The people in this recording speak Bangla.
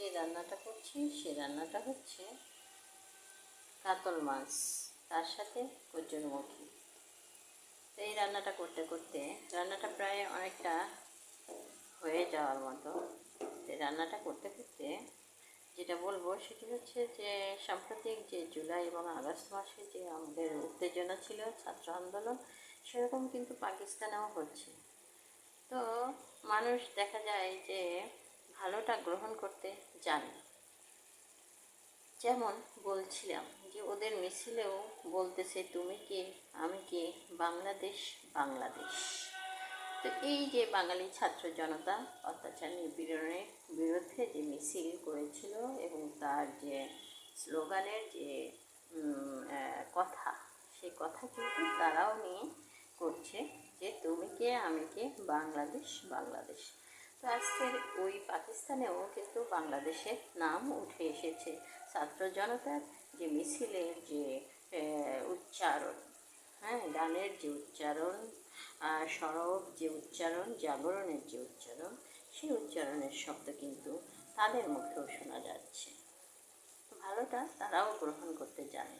যে রান্নাটা করছি, সে রান্নাটা হচ্ছে কাতল মাছ, তার সাথে কচুরমুখী তো এই রান্নাটা করতে করতে, রান্নাটা প্রায় অনেকটা হয়ে যাওয়ার মতো। রান্নাটা করতে করতে যেটা বলব সেটি হচ্ছে যে, সাম্প্রতিক যে জুলাই এবং আগস্ট মাসে যে আমাদের উত্তেজনা ছিল, ছাত্র আন্দোলন, সেরকম কিন্তু পাকিস্তানেও হচ্ছে। তো মানুষ দেখা যায় যে ভালোটা গ্রহণ করতে জানে। যেমন বলছিলাম যে ওদের মিছিলেও বলতেছে, তুমি কে? আমি কে? বাংলাদেশ বাংলাদেশ। তো এই যে বাঙালি ছাত্র জনতা অত্যাচার নিপীড়নের বিরুদ্ধে যে মিছিল করেছিল এবং তার যে স্লোগানের যে কথা সেই কথা কিন্তু তারাও নিয়ে করছে যে, তুমি কে? আমি কে? বাংলাদেশ বাংলাদেশ। তো ওই পাকিস্তানেও কিন্তু বাংলাদেশের নাম উঠে এসেছে। ছাত্র জনতার যে মিছিলের যে উচ্চারণ হ্যাঁ গানের যে উচ্চারণ সরব যে উচ্চারণ, জাগরণের যে উচ্চারণ, সেই উচ্চারণের শব্দ কিন্তু তাদের মুখেও শোনা যাচ্ছে। ভালোটা তারাও গ্রহণ করতে জানে।